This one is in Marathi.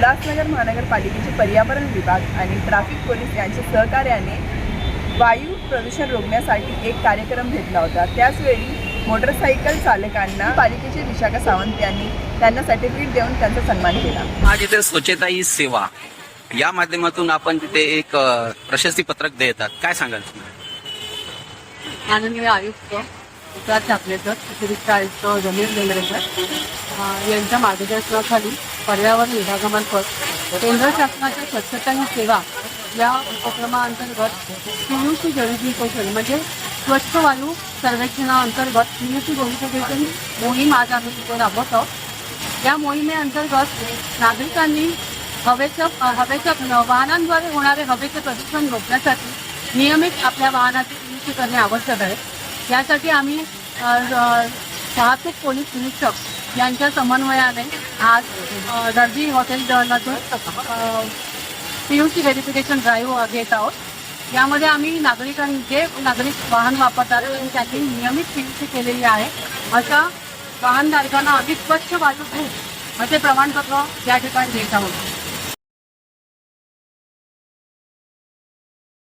उल्हासनगर महानगरपालिकेचे पर्यावरण विभाग आणि ट्रॅफिक पोलीस यांच्या सहकार्याने वायू प्रदूषण रोखण्यासाठी एक कार्यक्रम घेतला होता. त्याचवेळी मोटरसायकल चालकांना पालिकेचे विशाखा सावंत यांनी त्यांना सर्टिफिकेट देऊन त्यांचा सन्मान केला. आज इथे स्वच्छता ही सेवा. या माध्यमातून आपण तिथे एक प्रशस्ती पत्रक देतात. काय सांगाल तुम्ही? माननीय आयुक्त विकास छापलेकर अतिरिक्त आयुक्त जमीर बेंद्रेकर यांच्या मार्गदर्शनाखाली पर्यावरण विभागामार्फत केंद्र शासनाच्या स्वच्छता ही सेवा या उपक्रमाअंतर्गत पीयूसी गॅरिफिकेशन म्हणजे स्वच्छ वायू सर्वेक्षणाअंतर्गत पीयूसी गॅरिफिकेशन मोहीम आज आम्ही तिथे राबवतो. या मोहिमेअंतर्गत नागरिकांनी हवेचं हवेचं वाहनांद्वारे होणारे हवेचे प्रदूषण रोखण्यासाठी नियमित आपल्या वाहनाची दुरुस्ती करणे आवश्यक आहे. यासाठी आम्ही अ, पोलीस निरीक्षक यांच्या समन्वयाने आज दर्जी hotel जळणातून P U C verification drive घेत आहोत. यामध्ये आम्ही नागरिकांनी जे नागरिक वाहन वापरतात त्यांनी नियमित पी यू सी केलेली आहे. अशा वाहनधारकांना अधिक स्वच्छ वाहतूक असे प्रमाणपत्र या ठिकाणी देत आहोत.